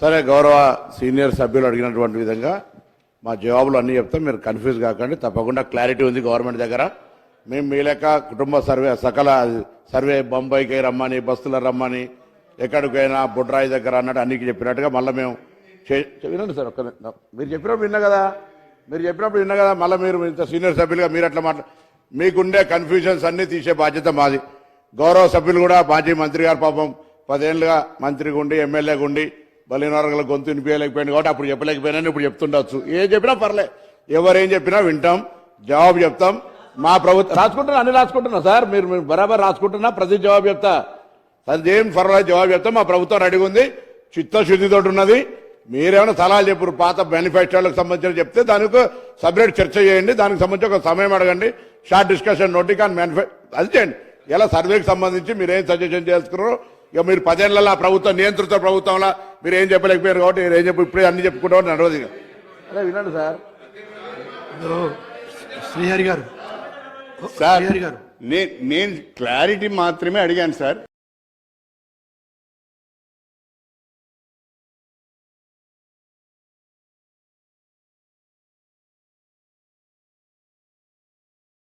సరే గౌరవ సీనియర్ సభ్యులు అడిగినటువంటి విధంగా మా జవాబులు అన్నీ చెప్తాం. మీరు కన్ఫ్యూజ్ కాకండి. తప్పకుండా క్లారిటీ ఉంది గవర్నమెంట్ దగ్గర. మేము మీ లెక్క కుటుంబ సర్వే సకల సర్వే బొంబాయికి రమ్మని బస్సులో రమ్మని ఎక్కడికైనా బుడ్రాయి దగ్గర అన్నట్టు అన్నికి చెప్పినట్టుగా మళ్ళీ మేము చే- వినండి సార్ ఒక్క మీరు చెప్పినప్పుడు విన్నా కదా. మీరు చెప్పినప్పుడు విన్నా కదా. మళ్ళీ మీరు ఇంత సీనియర్ సభ్యులుగా మీరు అట్లా మాట్లా మీకుండే కన్ఫ్యూజన్స్ అన్నీ తీసే బాధ్యత మాది. గౌరవ సభ్యులు కూడా మాజీ మంత్రి గారు పాపం పదేళ్ళుగా మంత్రిగా ఉండి ఎమ్మెల్యేగా ఉండి బలినవర్గల గొంతు వినిపించలేకపోయాను కాబట్టి అప్పుడు చెప్పలేకపోయినా ఇప్పుడు చెప్తుండొచ్చు. ఏం చెప్పినా పర్లే. ఎవరేం చెప్పినా వింటాం. జవాబు చెప్తాం. మా ప్రభుత్వం రాసుకుంటున్నా అన్ని రాసుకుంటున్నా సార్. మీరు మీరు బరాబర్ రాసుకుంటున్నా ప్రతి జవాబు చెప్తా. అదేం పర్వాలేదు జవాబు చెప్తా. మా ప్రభుత్వం రెడీగా ఉంది. చిత్తశుద్ధితో ఉన్నది. మీరేమైనా సలహాలు చెప్పారు పాత మేనిఫెస్టోలకు సంబంధించిన చెప్తే దానికి సపరేట్ చర్చ చేయండి. దానికి సంబంధించి ఒక సమయం అడగండి. షార్ట్ డిస్కషన్ నోటికి అని మేనిఫె అది చేయండి. ఇలా సర్వేకి సంబంధించి మీరు ఏం సజెషన్ చేసుకున్నారో ఇక మీరు పదేళ్ళలో ఆ ప్రభుత్వం నియంత్రిత ప్రభుత్వంలో మీరు ఏం చెప్పలేకపోయారు కాబట్టి మీరు ఏం చెప్పి ఇప్పుడే అన్ని చెప్పుకుంటాం నడవదు ఇక. అదే వినండి సార్. శ్రీహరి గారు. సార్ నేను క్లారిటీ మాత్రమే అడిగాను సార్.